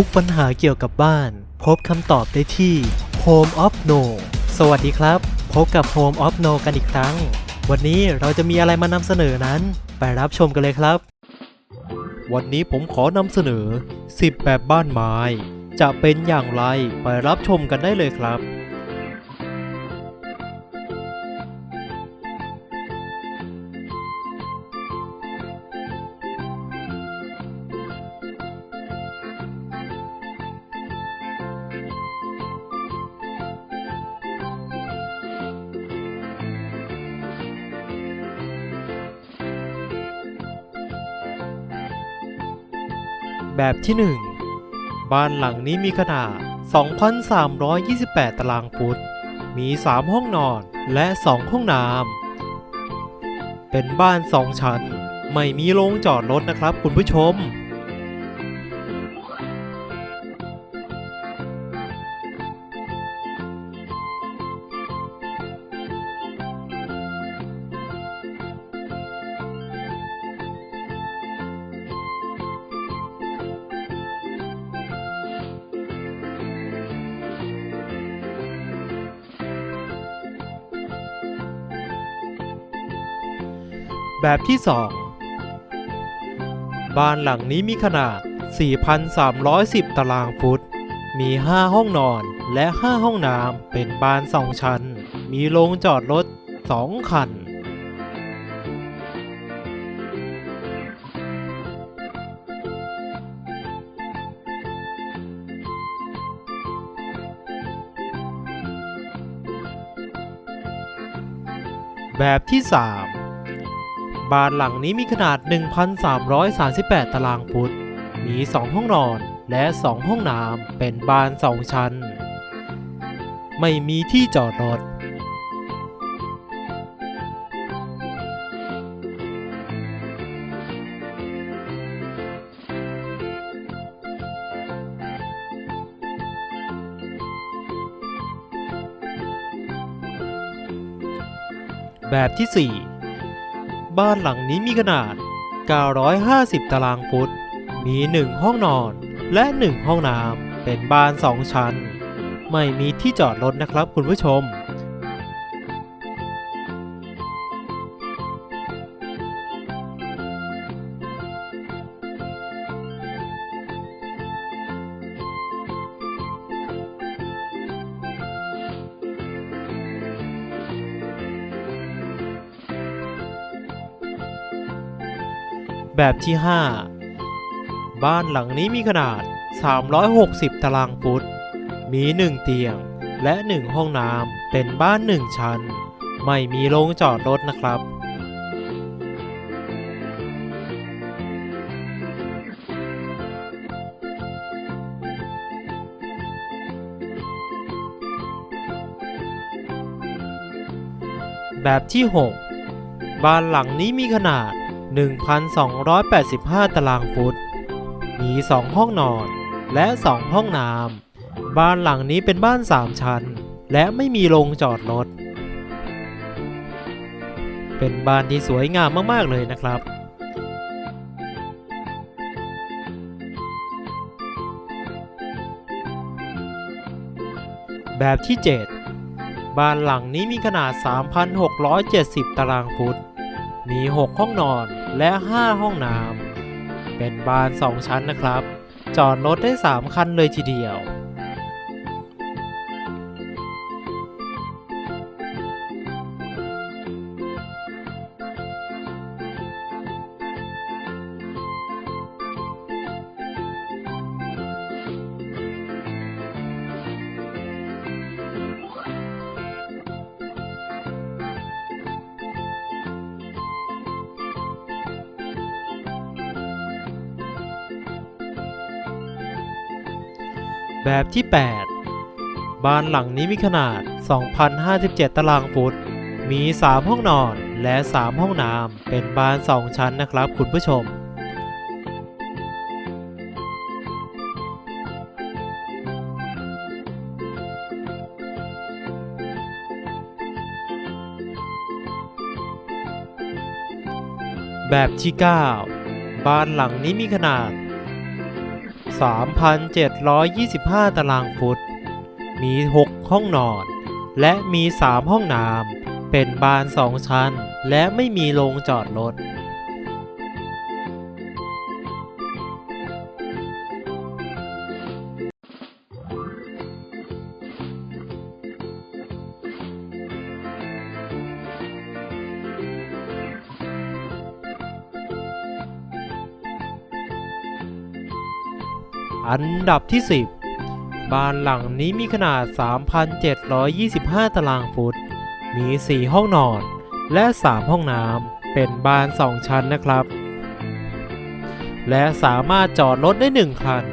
ทุกปัญหาเกี่ยวกับบ้าน พบคำตอบได้ที่ Home of No สวัสดีครับ พบกับ Home of No กันอีกครั้ง วันนี้เราจะมีอะไรมานำเสนอนั้น ไปรับชมกันเลยครับ วันนี้ผมขอนำเสนอ 10 แบบบ้านไม้ จะเป็นอย่างไรไปรับชมกันได้เลยครับ แบบที่ 1 บ้านหลังนี้มีขนาด 2,328 ตารางฟุต มี 3 ห้องนอนและ 2 ห้องน้ำ เป็นบ้าน 2 ชั้น ไม่มีโรงจอดรถนะครับคุณผู้ชม แบบที่ 2 บ้านหลังนี้มีขนาด 4,310 ตารางฟุต มี 5 ห้องนอนและ 5 ห้องน้ำเป็นบ้าน2ชั้น มีโรงจอดรถ 2 คัน แบบที่ 3 บ้านหลังนี้มีขนาด 1,338 ตารางฟุต มี 2 ห้องนอนและ 2 ห้องน้ำเป็นบ้าน2ชั้น ไม่มีที่จอดรถ แบบที่ 4 บ้านหลังนี้มีขนาด 950 ตารางฟุต มี 1 ห้องนอนและ 1 ห้องน้ำเป็นบ้าน 2 ชั้น ไม่มีที่จอดรถนะครับคุณผู้ชม แบบที่ 5 บ้านหลังนี้มีขนาด 360 ตารางฟุต มี 1 เตียง และ 1 ห้องน้ำ เป็นบ้าน 1 ชั้น ไม่มีโรงจอดรถนะครับแบบที่ 6 บ้านหลังนี้มีขนาด 1,285 ตารางฟุต มี 2 ห้องนอนและ 2 ห้องน้ำ บ้านหลังนี้เป็นบ้าน 3 ชั้น และไม่มีโรงจอดรถ เป็นบ้านที่สวยงามมาก ๆ เลยนะครับแบบที่ 7 บ้านหลังนี้มีขนาด 3,670 ตารางฟุต มี 6 ห้องนอน และ 5 ห้องน้ำเป็นบ้าน 2 ชั้นนะครับ จอดรถได้ 3 คันเลยทีเดียว แบบที่ 8 บ้านหลังนี้มีขนาด 2,057 ตารางฟุต มี 3 ห้องนอนและ 3 ห้องน้ำเป็นบ้าน 2 ชั้นนะครับคุณผู้ชมแบบที่ 9 บ้านหลังนี้มีขนาด 3,725 ตารางฟุต มี 6 ห้องนอน และมี 3 ห้องน้ำ เป็นบ้าน 2 ชั้น และไม่มีโรงจอดรถ อันดับที่ 10 บ้านหลังนี้มีขนาด 3,725 ตารางฟุต มี 4 ห้องนอน และ 3 ห้องน้ำ เป็นบ้าน 2 ชั้นนะครับ และสามารถจอดรถได้ 1 คัน